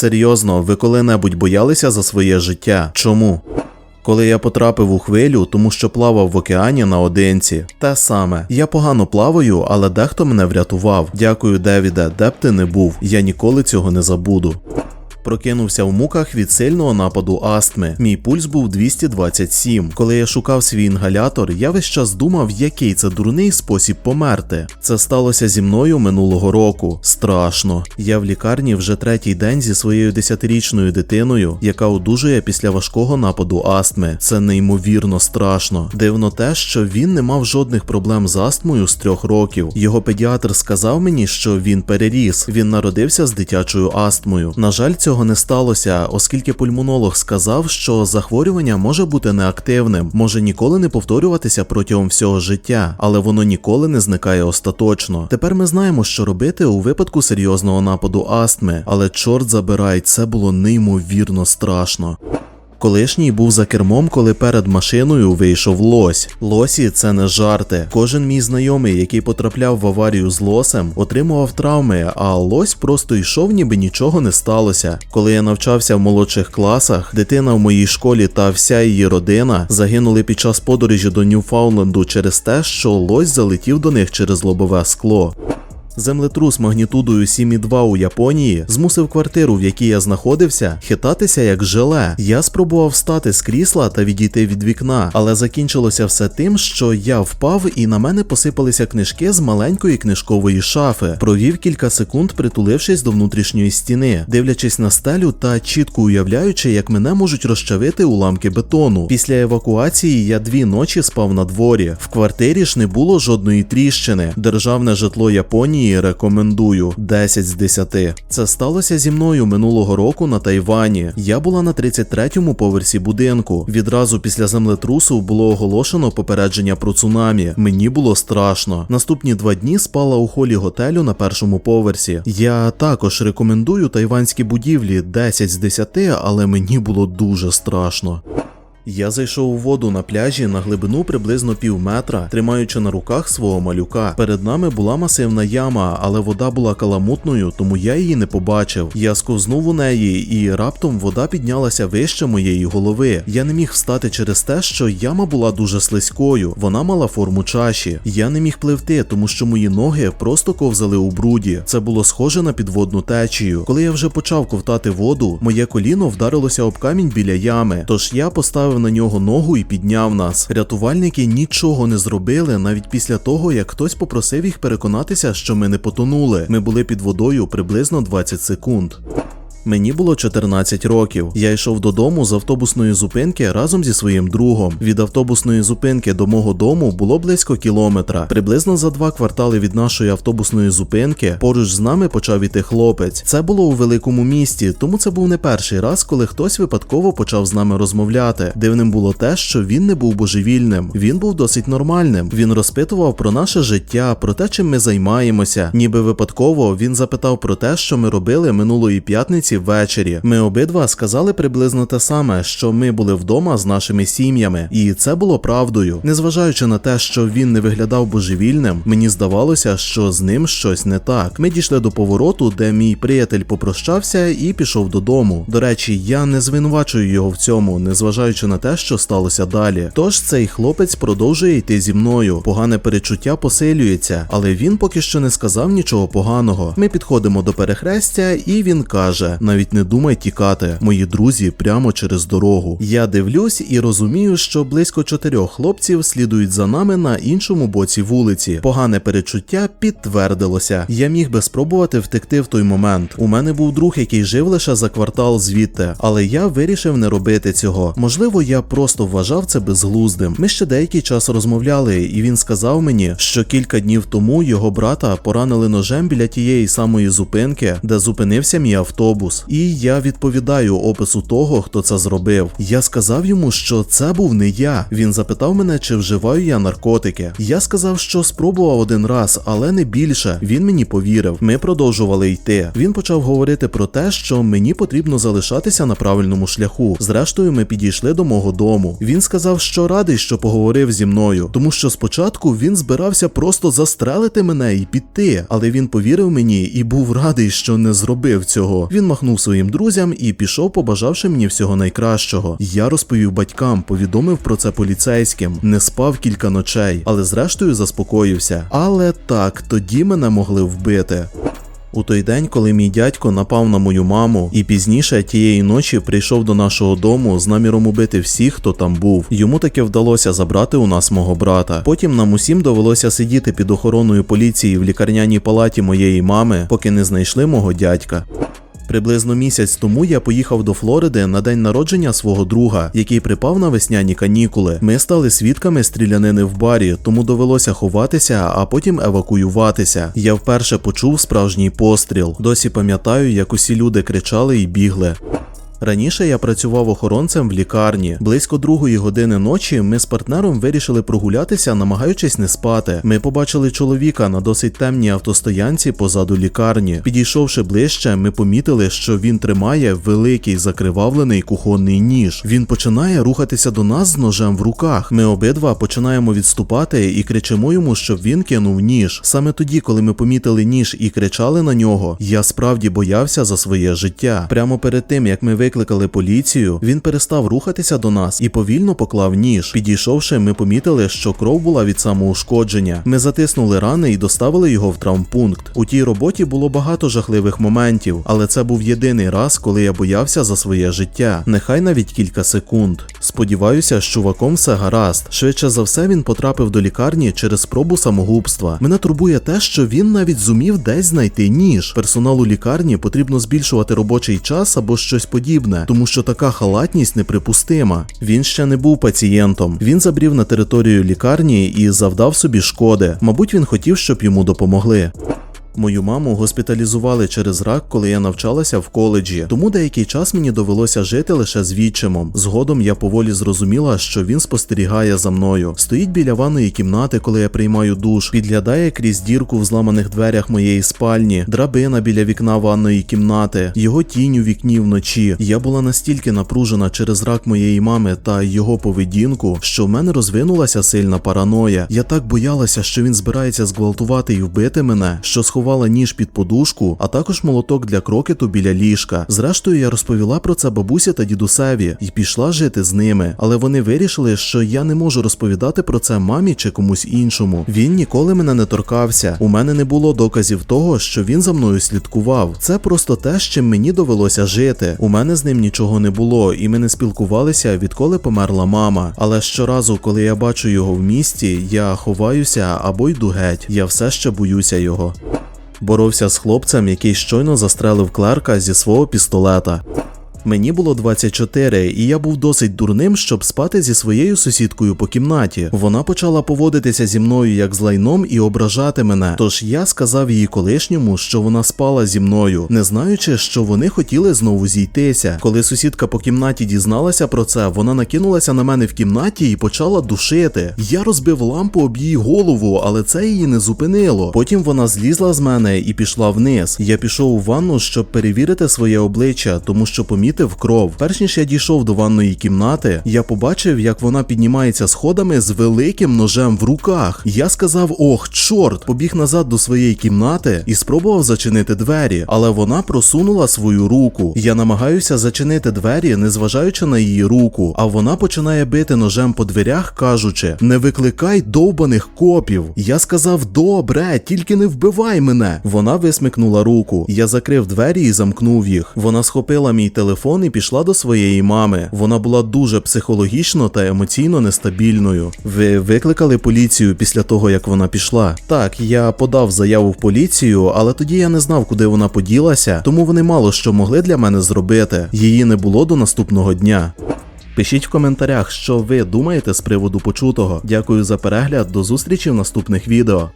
Серйозно, ви коли-небудь боялися за своє життя? Чому? Коли я потрапив у хвилю, тому що плавав в океані наодинці. Те саме. Я погано плаваю, але дехто мене врятував. Дякую, Девіде, де б ти не був. Я ніколи цього не забуду. Прокинувся в муках від сильного нападу астми. Мій пульс був 227. Коли я шукав свій інгалятор, я весь час думав, який це дурний спосіб померти. Це сталося зі мною минулого року. Страшно. Я в лікарні вже третій день зі своєю десятирічною дитиною, яка одужує після важкого нападу астми. Це неймовірно страшно. Дивно те, що він не мав жодних проблем з астмою з трьох років. Його педіатр сказав мені, що він переріс. Він народився з дитячою астмою. На жаль, цього не сталося, оскільки пульмонолог сказав, що захворювання може бути неактивним, може ніколи не повторюватися протягом всього життя, але воно ніколи не зникає остаточно. Тепер ми знаємо, що робити у випадку серйозного нападу астми, але чорт забирай, це було неймовірно страшно. Колишній був за кермом, коли перед машиною вийшов лось. Лосі це не жарти. Кожен мій знайомий, який потрапляв в аварію з лосем, отримував травми, а лось просто йшов, ніби нічого не сталося. Коли я навчався в молодших класах, дитина в моїй школі та вся її родина загинули під час подорожі до Ньюфаундленду через те, що лось залетів до них через лобове скло. Землетрус магнітудою 7,2 у Японії змусив квартиру, в якій я знаходився, хитатися як желе. Я спробував встати з крісла та відійти від вікна, але закінчилося все тим, що я впав і на мене посипалися книжки з маленької книжкової шафи. Провів кілька секунд, притулившись до внутрішньої стіни, дивлячись на стелю та чітко уявляючи, як мене можуть розчавити уламки бетону. Після евакуації я дві ночі спав на дворі. В квартирі ж не було жодної тріщини. Державне житло Японії рекомендую 10 з 10. Це сталося зі мною минулого року на Тайвані. Я була на 33-му поверсі будинку. Відразу після землетрусу було оголошено попередження про цунамі. Мені було страшно. Наступні два дні спала у холі готелю на першому поверсі. Я також рекомендую тайванські будівлі 10 з 10, але мені було дуже страшно. Я зайшов у воду на пляжі на глибину приблизно пів метра, тримаючи на руках свого малюка. Перед нами була масивна яма, але вода була каламутною, тому я її не побачив. Я сковзнув у неї, і раптом вода піднялася вище моєї голови. Я не міг встати через те, що яма була дуже слизькою. Вона мала форму чаші. Я не міг пливти, тому що мої ноги просто ковзали у бруді. Це було схоже на підводну течію. Коли я вже почав ковтати воду, моє коліно вдарилося об камінь біля ями. Тож я поставив на нього ногу і підняв нас. Рятувальники нічого не зробили навіть після того, як хтось попросив їх переконатися, що ми не потонули. Ми були під водою приблизно 20 секунд. Мені було 14 років. Я йшов додому з автобусної зупинки разом зі своїм другом. Від автобусної зупинки до мого дому було близько кілометра. Приблизно за два квартали від нашої автобусної зупинки поруч з нами почав іти хлопець. Це було у великому місті, тому це був не перший раз, коли хтось випадково почав з нами розмовляти. Дивним було те, що він не був божевільним. Він був досить нормальним. Він розпитував про наше життя, про те, чим ми займаємося. Ніби випадково він запитав про те, що ми робили минулої п'ятниці ввечері. Ми обидва сказали приблизно те саме, що ми були вдома з нашими сім'ями, і це було правдою. Незважаючи на те, що він не виглядав божевільним, мені здавалося, що з ним щось не так. Ми дійшли до повороту, де мій приятель попрощався і пішов додому. До речі, я не звинувачую його в цьому, незважаючи на те, що сталося далі. Тож цей хлопець продовжує йти зі мною. Погане перечуття посилюється, але він поки що не сказав нічого поганого. Ми підходимо до перехрестя, і він каже: навіть не думай тікати, мої друзі, прямо через дорогу. Я дивлюсь і розумію, що близько чотирьох хлопців слідують за нами на іншому боці вулиці. Погане перечуття підтвердилося. Я міг би спробувати втекти в той момент. У мене був друг, який жив лише за квартал звідти, але я вирішив не робити цього. Можливо, я просто вважав це безглуздим. Ми ще деякий час розмовляли, і він сказав мені, що кілька днів тому його брата поранили ножем біля тієї самої зупинки, де зупинився мій автобус. І я відповідаю опису того, хто це зробив. Я сказав йому, що це був не я. Він запитав мене, чи вживаю я наркотики. Я сказав, що спробував один раз, але не більше. Він мені повірив. Ми продовжували йти. Він почав говорити про те, що мені потрібно залишатися на правильному шляху. Зрештою, ми підійшли до мого дому. Він сказав, що радий, що поговорив зі мною, тому що спочатку він збирався просто застрелити мене і піти, але він повірив мені і був радий, що не зробив цього. Він махнув махнув своїм друзям і пішов, побажавши мені всього найкращого. Я розповів батькам, повідомив про це поліцейським, не спав кілька ночей, але зрештою заспокоївся. Але так, тоді мене могли вбити. У той день, коли мій дядько напав на мою маму, і пізніше тієї ночі прийшов до нашого дому з наміром убити всіх, хто там був. Йому таки вдалося забрати у нас мого брата. Потім нам усім довелося сидіти під охороною поліції в лікарняній палаті моєї мами, поки не знайшли мого дядька. Приблизно місяць тому я поїхав до Флориди на день народження свого друга, який припав на весняні канікули. Ми стали свідками стрілянини в барі, тому довелося ховатися, а потім евакуюватися. Я вперше почув справжній постріл. Досі пам'ятаю, як усі люди кричали і бігли. Раніше я працював охоронцем в лікарні. Близько другої години ночі ми з партнером вирішили прогулятися, намагаючись не спати. Ми побачили чоловіка на досить темній автостоянці позаду лікарні. Підійшовши ближче, ми помітили, що він тримає великий закривавлений кухонний ніж. Він починає рухатися до нас з ножем в руках. Ми обидва починаємо відступати і кричимо йому, щоб він кинув ніж. Саме тоді, коли ми помітили ніж і кричали на нього, я справді боявся за своє життя. Прямо перед тим як ми викликали поліцію, він перестав рухатися до нас і повільно поклав ніж. Підійшовши, ми помітили, що кров була від самоушкодження. Ми затиснули рани і доставили його в травмпункт. У тій роботі було багато жахливих моментів, але це був єдиний раз, коли я боявся за своє життя. Нехай навіть кілька секунд. Сподіваюся, з чуваком все гаразд. Швидше за все, він потрапив до лікарні через спробу самогубства. Мене турбує те, що він навіть зумів десь знайти ніж. Персоналу лікарні потрібно збільшувати робочий час або щось подібне, тому що така халатність неприпустима. Він ще не був пацієнтом. Він забрів на територію лікарні і завдав собі шкоди. Мабуть, він хотів, щоб йому допомогли. Мою маму госпіталізували через рак, коли я навчалася в коледжі, тому деякий час мені довелося жити лише з відчимом. Згодом я поволі зрозуміла, що він спостерігає за мною. Стоїть біля ванної кімнати, коли я приймаю душ, підглядає крізь дірку в зламаних дверях моєї спальні, драбина біля вікна ванної кімнати, його тінь у вікні вночі. Я була настільки напружена через рак моєї мами та його поведінку, що в мене розвинулася сильна параноя. Я так боялася, що він збирається зґвалтувати і вбити мене, що сховала ніж під подушку, а також молоток для крокету біля ліжка. Зрештою, я розповіла про це бабусі та дідусеві і пішла жити з ними, але вони вирішили, що я не можу розповідати про це мамі чи комусь іншому. Він ніколи мене не торкався. У мене не було доказів того, що він за мною слідкував. Це просто те, з чим мені довелося жити. У мене з ним нічого не було, і ми не спілкувалися, відколи померла мама. Але щоразу, коли я бачу його в місті, я ховаюся або йду геть. Я все ще боюся його. Боровся з хлопцем, який щойно застрелив Кларка зі свого пістолета. Мені було 24, і я був досить дурним, щоб спати зі своєю сусідкою по кімнаті. Вона почала поводитися зі мною як з лайном і ображати мене. Тож я сказав її колишньому, що вона спала зі мною, не знаючи, що вони хотіли знову зійтися. Коли сусідка по кімнаті дізналася про це, вона накинулася на мене в кімнаті і почала душити. Я розбив лампу об її голову, але це її не зупинило. Потім вона злізла з мене і пішла вниз. Я пішов у ванну, щоб перевірити своє обличчя, тому що помітив кров. Перш ніж я дійшов до ванної кімнати, я побачив, як вона піднімається сходами з великим ножем в руках. Я сказав: ох, чорт, побіг назад до своєї кімнати і спробував зачинити двері, але вона просунула свою руку. Я намагаюся зачинити двері, незважаючи на її руку, а вона починає бити ножем по дверях, кажучи: не викликай довбаних копів. Я сказав: добре, тільки не вбивай мене. Вона висмикнула руку. Я закрив двері і замкнув їх. Вона схопила мій телефон і пішла до своєї мами. Вона була дуже психологічно та емоційно нестабільною. Ви викликали поліцію після того, як вона пішла? Так, я подав заяву в поліцію, але тоді я не знав, куди вона поділася, тому вони мало що могли для мене зробити. Її не було до наступного дня. Пишіть в коментарях, що ви думаєте з приводу почутого. Дякую за перегляд, до зустрічі в наступних відео.